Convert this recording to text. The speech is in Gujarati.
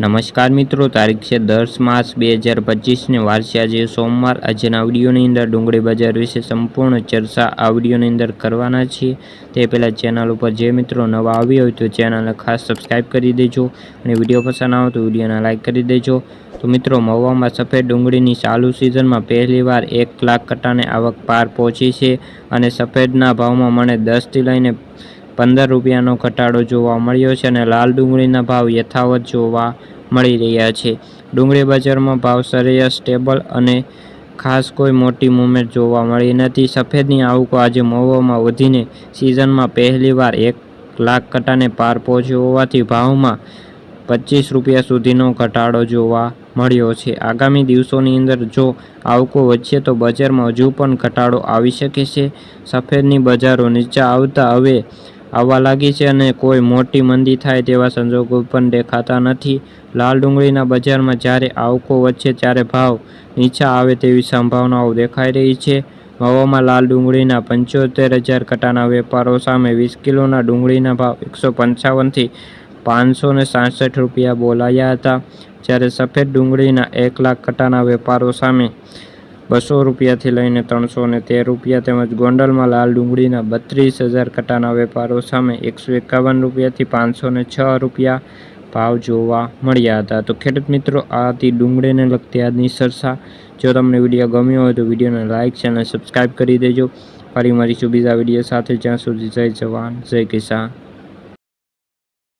નમસ્કાર મિત્રો, તારીખ છે દસ માર્ચ બે હજાર પચીસને વારસે આજે સોમવાર. આજના વિડીયોની અંદર ડુંગળી બજાર વિશે સંપૂર્ણ ચર્ચા આ વિડીયોની અંદર કરવાના છીએ. તે પહેલાં ચેનલ ઉપર જે મિત્રો નવા આવ્યા હોય તો ચેનલને ખાસ સબસ્ક્રાઈબ કરી દેજો અને વીડિયો પસંદ આવે તો વિડીયોને લાઇક કરી દેજો. તો મિત્રો, મહુવામાં સફેદ ડુંગળીની ચાલુ સિઝનમાં પહેલીવાર એક લાખ કટ્ટાને આવક પાર પહોંચી છે અને સફેદના ભાવમાં મને દસથી લઈને પંદર રૂપિયાનો ઘટાડો જોવા મળ્યો છે અને લાલ ડુંગળીના ભાવ યથાવત જોવા મળી રહ્યા છે. ડુંગળી બજારમાં ભાવ સરેરાશ, સ્ટેબલ અને ખાસ કોઈ મોટી મુવમેન્ટ જોવા મળી નથી. સફેદની આવકો આજે મહુવામાં વધીને સિઝનમાં પહેલીવાર એક લાખ કટાને પાર પહોંચ્યો હોવાથી ભાવમાં પચીસ રૂપિયા સુધીનો ઘટાડો જોવા મળ્યો છે. આગામી દિવસોની અંદર જો આવકો વધશે તો બજારમાં હજુ પણ ઘટાડો આવી શકે છે. સફેદની બજારો નીચે આવતા હવે આવવા લાગી છે અને કોઈ મોટી મંદી થાય તેવા સંજોગો પણ દેખાતા નથી. લાલ ડુંગળીના બજારમાં જ્યારે આવકો વધશે ત્યારે ભાવ નીચા આવે તેવી સંભાવનાઓ દેખાઈ રહી છે. મહુવામાં લાલ ડુંગળીના પંચોતેર હજાર કટાના વેપારો સામે વીસ કિલોના ડુંગળીના ભાવ એકસો પંચાવનથી પાંચસો ને સાસઠ રૂપિયા બોલાયા હતા. જ્યારે સફેદ ડુંગળીના એક લાખ કટાના વેપારો સામે બસો રૂપિયાથી લઈને ત્રણસો ને તેર રૂપિયા તેમજ ગોંડલમાં લાલ ડુંગળીના બત્રીસ હજાર કટાના વેપારો સામે એકસો એકાવન રૂપિયાથી પાંચસો ને છ રૂપિયા ભાવ જોવા મળ્યા હતા. તો ખેડૂત મિત્રો, આ હતી ડુંગળીને લગતી આજની ચર્ચા જો તમને વીડિયો ગમ્યો હોય તો વિડીયોને લાઇક ચેનલ સબસ્ક્રાઈબ કરી દેજો. ફરી મળીશું બીજા વીડિયો સાથે. જ્યાં સુધી જય જવાન, જય કિસાન.